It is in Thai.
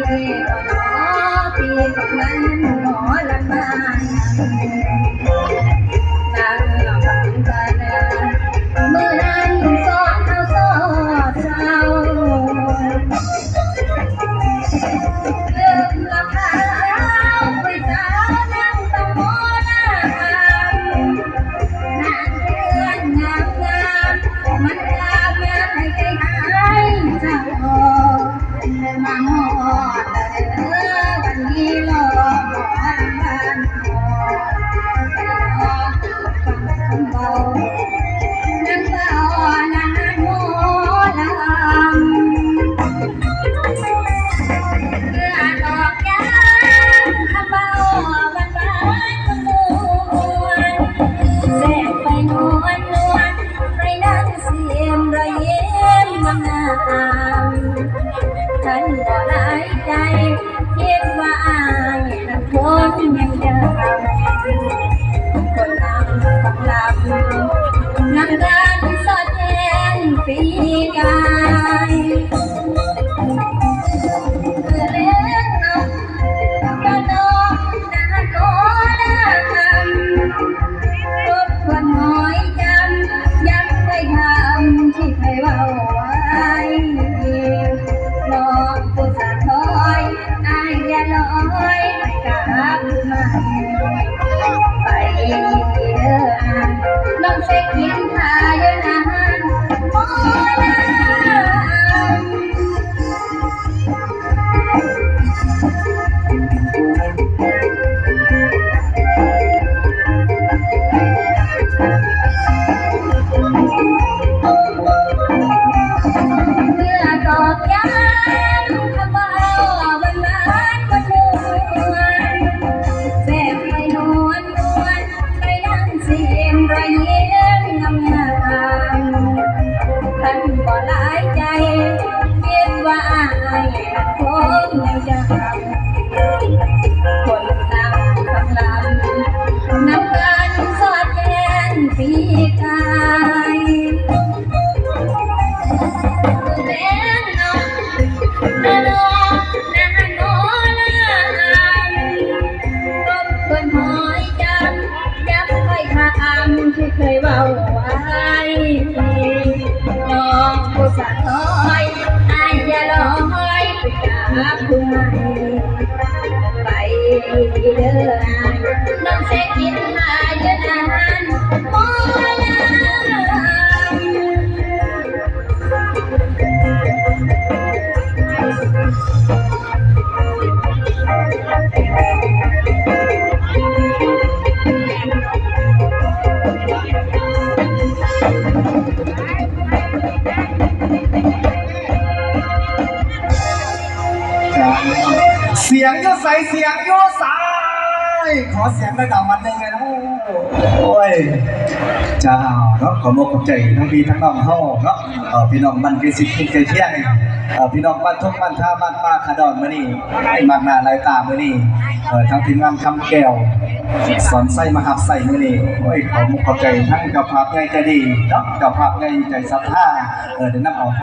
จำได้ก็หมอพี่กับมันหมอละมานางฟังกันเนมันนานฉันก็หลายใจคิดว่าอายนั้นคนยังเดิมคนลำต้องลำนั่งกันสดแทนปีกาย น้ เคยเว้าไว้น้องผู้สะทอย เด้ออายน้องเสกินมา สียงโยใสเสียงโยสายขอเสียงระดับวันหนึ่งเลยนะโอ้ยจ้าเนาะขอมกขอใจทั้งพี่ทั้งน้องเฮาเนาะพี่น้องมันเกสิทุกใจเที่ยงเออพี่น้องบ้านทุกบ้านท่าบ้านป้าขาดอนมื้อนี้มากหน้าลายตามื้อนี้เออทั้งทีมงานคำแก้วสอนไส้มหับไส้มือนี้โอ้ยขอมกขอบใจทั้งเจ้าภาพใหญ่ใจดีเนาะเจ้าภาพใหญ่ใจศรัทธาเออได้นำเอา